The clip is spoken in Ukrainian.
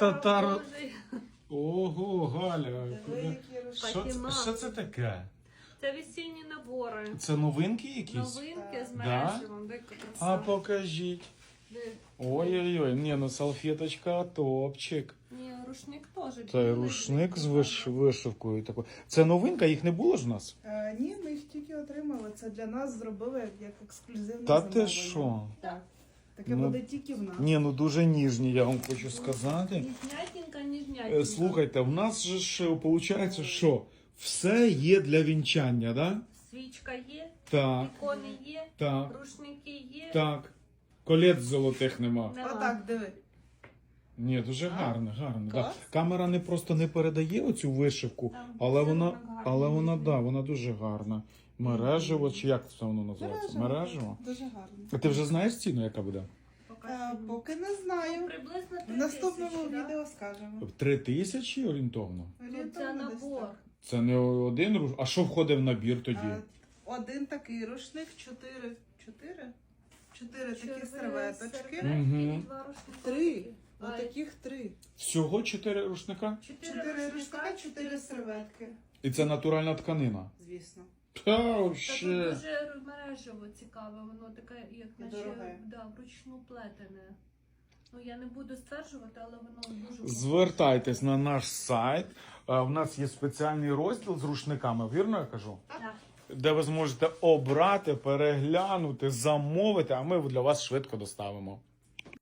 татар. Ого, Галя. Що, це- Фатіма. що це таке? Це весільні набори. Це новинки якісь? Новинки з Да? мережевим. А покажіть. Ой-ой-ой, ні, ну салфеточка топчик. Ні, рушник теж. Це рушник з виш... вишивкою такою. Це новинка, їх не було ж в нас? Е, ні, ми їх тільки отримали. Це для нас зробили як ексклюзивне Та замовлення. ти що? Так. Таке Ну, буде тільки в нас. Ні, ну дуже ніжні, я вам хочу сказати. Ніжнятінька, ніжнятінька. Е, Слухайте, в нас же ж виходить, що все є для вінчання, да? Свічка є, Так, ікони є, так, рушники є. так. Колець золотих нема. Нема. Отак, диви. Ні, дуже гарно, гарно. Да. Камера не просто не передає оцю вишивку, але вона, але вона, да, вона дуже гарна. Мережево, чи як це воно називається? Мережево? Дуже гарно. А ти вже знаєш ціну, яка буде? Е, поки не знаю. Приблизно В наступному тисячі, да? відео скажемо. Три тисячі орієнтовно. Ну, це Орієнтовно десь набор. Це не один руш. А що входить в набір тоді? Е, Один такий рушник, чотири. Чотири? Чотири такі серветочки. Мгм. і два рушники. Три. А, Отаких три. Всього чотири рушника? Чотири рушника, чотири серветки. І це натуральна тканина. Звісно. Та Та тут ще. дуже мережево цікаве, воно таке, як І наче да, вручну плетене. Ну я не буду стверджувати, але воно дуже Звертайтесь на наш сайт. Е, У нас є спеціальний розділ з рушниками, вірно я кажу? Так. Де ви зможете обрати, переглянути, замовити, а ми для вас швидко доставимо.